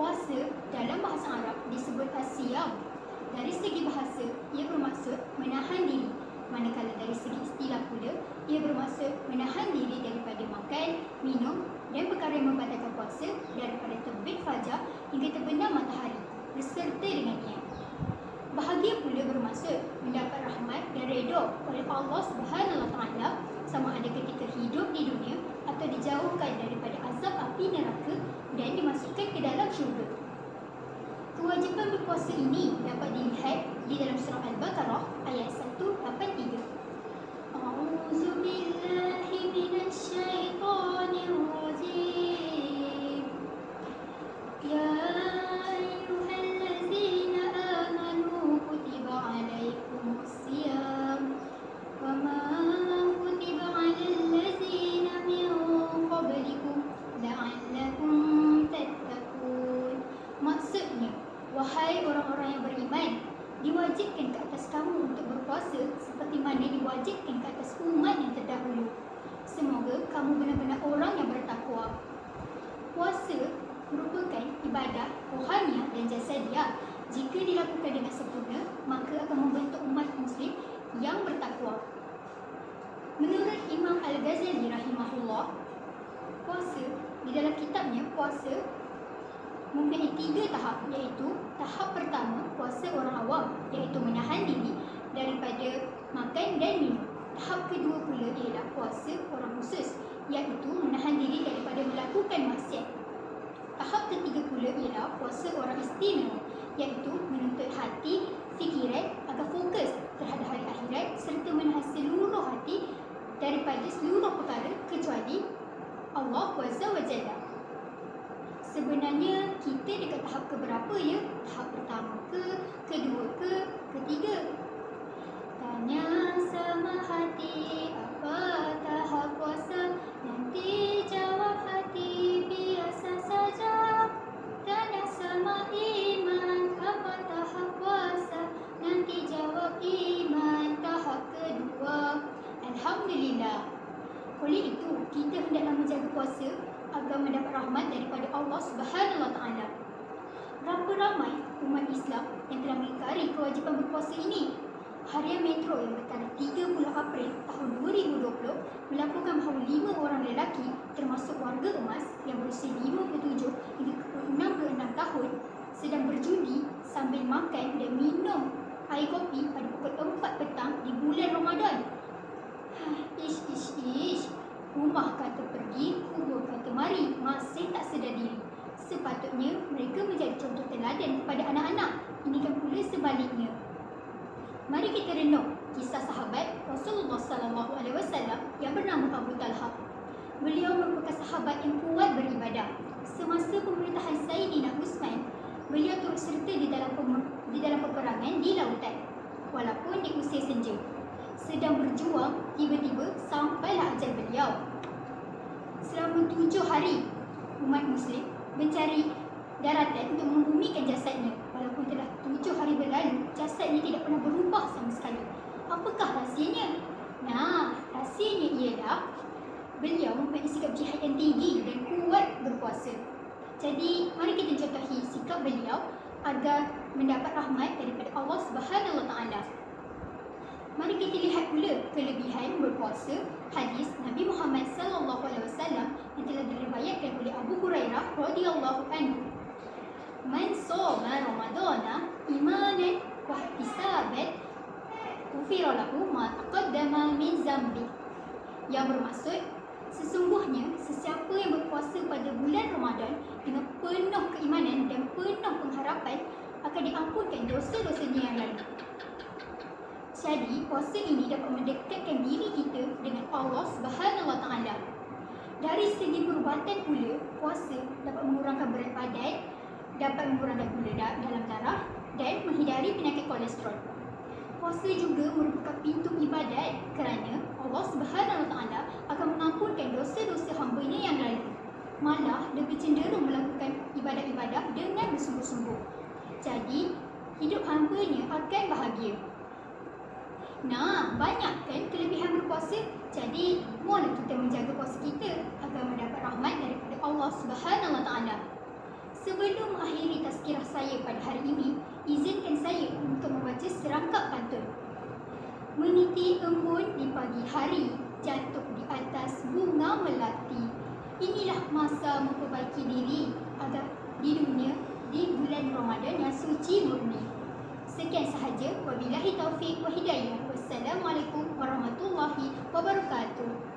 Puasa dalam bahasa Arab disebut asyam. Dari segi bahasa, ia bermaksud menahan diri. Manakala dari segi istilah pula, ia bermaksud menahan diri daripada makan, minum dan perkara yang membatalkan puasa daripada terbit fajar hingga terbenam matahari beserta dengan niat. Bahagia pula bermaksud mendapat rahmat dan redha oleh Allah Subhanahu Wa Taala sama ada ketika hidup di dunia atau dijauhkan daripada dimasukkan ke dalam syurga. Kewajipan berpuasa ini dapat dilihat di dalam surah Al-Baqarah ayat 183. Wahai orang-orang yang beriman, diwajibkan ke atas kamu untuk berpuasa seperti mana diwajibkan ke atas umat yang terdahulu. Semoga kamu benar-benar orang yang bertakwa. Puasa merupakan ibadah rohaniah dan jasadiah. Jika dilakukan dengan sempurna, maka akan membentuk umat muslim yang bertakwa. Menurut Imam Al-Ghazali rahimahullah, puasa di dalam kitabnya puasa mempunyai tiga tahap iaitu tahap pertama puasa orang awam iaitu menahan diri daripada makan dan minum. Tahap kedua pula ialah puasa orang khusus iaitu menahan diri daripada melakukan maksiat. Tahap ketiga pula ialah puasa orang istimewa iaitu menuntut hati, fikiran agar fokus terhadap hari akhirat serta menahan seluruh hati daripada seluruh perkara kecuali Allah Azza wa Jalla. Sebenarnya kita dekat tahap keberapa ya? Tahap pertama ke, kedua ke, ketiga? Tanya sama hati apa tahap puasa? Nanti jawab hati biasa saja. Tanya sama iman apa tahap puasa? Nanti jawab iman tahap kedua. Alhamdulillah. Oleh itu kita hendaklah menjaga puasa agar mendapat rahmat daripada Allah Subhanahu Wa Taala. Berapa ramai umat Islam yang telah mengingkari kewajipan berpuasa ini? Harian Metro yang bertarikh 30 April tahun 2020 melaporkan bahawa lima orang lelaki termasuk warga emas yang berusia 57 hingga 66 tahun sedang berjudi sambil makan dan minum air kopi pada pukul 4 kepada anak-anak. Ini kan pula sebaliknya. Mari kita renung kisah sahabat Rasulullah sallallahu alaihi wasallam yang bernama Abu Talha. Beliau merupakan sahabat yang kuat beribadah. Semasa pemerintahan Sayyidina Utsman, beliau turut serta di dalam di dalam peperangan di lautan walaupun di usia senja sedang berjuang, tiba-tiba sampailah ajal beliau. Selama tujuh hari, umat Muslim mencari daratan untuk membumikan jasadnya. Walaupun telah tujuh hari berlalu, jasadnya tidak pernah berubah sama sekali. Apakah rahsianya? Nah, rahsianya ialah beliau mempunyai sikap jihad yang tinggi dan kuat berpuasa. Jadi, mari kita contohi sikap beliau agar mendapat rahmat daripada Allah Subhanahu Taala. Mari kita lihat pula kelebihan berpuasa hadis Nabi Muhammad sallallahu alaihi wasallam yang telah diriwayatkan oleh Abu Hurairah radhiyallahu anhu. Man shoma Ramadana wa ihtisaban ghufira lahu ma taqaddama min zambi. Yang bermaksud sesungguhnya sesiapa yang berpuasa pada bulan Ramadan dengan penuh keimanan dan penuh pengharapan akan diampunkan dosa-dosanya yang lalu. Jadi, puasa ini dapat mendekatkan diri kita dengan Allah Subhanahu Wa Taala. Dari segi perubatan pula, puasa dapat mengurangkan berat badan, dapat mengurangkan gula dalam darah dan menghindari penyakit kolesterol. Puasa juga merupakan pintu ibadat kerana Allah Subhanahu Taala akan mengampunkan dosa-dosa hamba-Nya yang lalu. Malah lebih cenderung melakukan ibadat-ibadat dengan bersungguh-sungguh. Jadi, hidup hamba-Nya akan bahagia. Nah, banyak kan kelebihan berpuasa? Jadi, mohonlah kita menjaga puasa kita agar mendapat rahmat daripada Allah Subhanahu. Sebelum mengakhiri tazkirah saya pada hari ini, izinkan saya untuk membaca serangkap pantun. Meniti embun di pagi hari, jatuh di atas bunga melati. Inilah masa memperbaiki diri agar di dunia di bulan Ramadan yang suci murni. Sekian sahaja. Wabillahi taufiq wa hidayah. Wassalamualaikum warahmatullahi wabarakatuh.